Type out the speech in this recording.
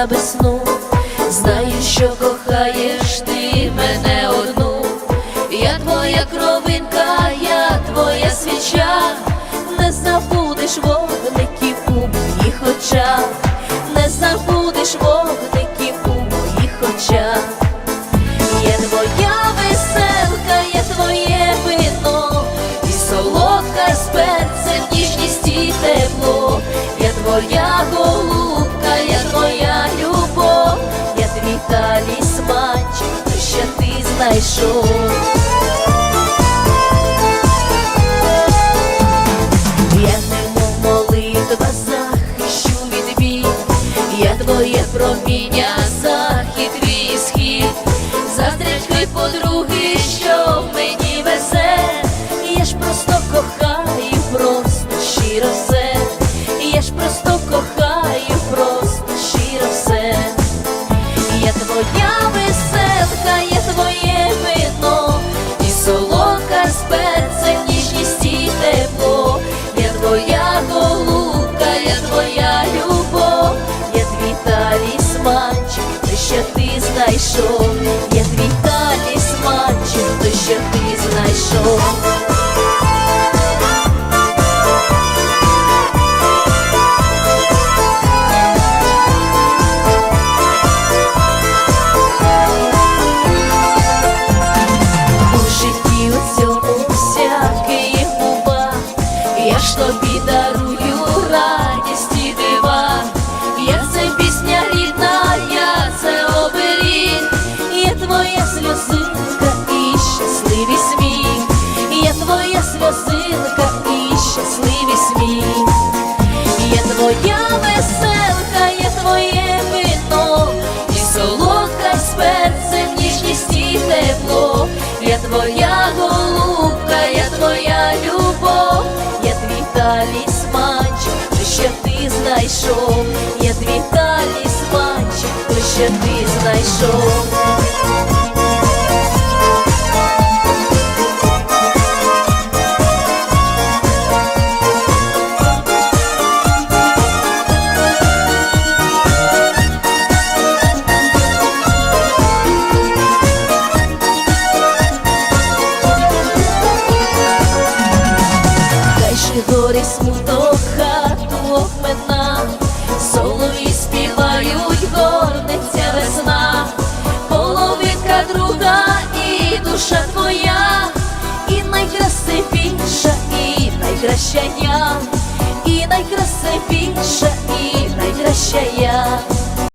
я без сну, знаю, що кохаєш ти мене одну. Я твоя кровинка, я твоя свіча, не забудеш вогників у моїх очах, не забудеш вогників у моїх очах. Є твоя твоя голубка, я твоя любов, я твій талісманчик, що ти знайшов. Я немов молитва захищу від бій, я твоє проміння, захід твій схід, заздрячки подруги, що талісманчик, той, що ти знайшов, я твій талісманчик, той, що ти знайшов. У житті у цьому всякий я ж тобі дарую твоя веселка, я твоє вино, і солодка з перцем, ніжність і тепло, я твоя голубка, я твоя любов, я твій талісманчик, той, що ти знайшов, я твій талісманчик, той, що ти знайшов. Горі смуток хату обмина, солові співають, горниця весна, половинка друга і душа твоя, і найкрасивіша, і найкраща я, і найкрасивіша, і найкраща я.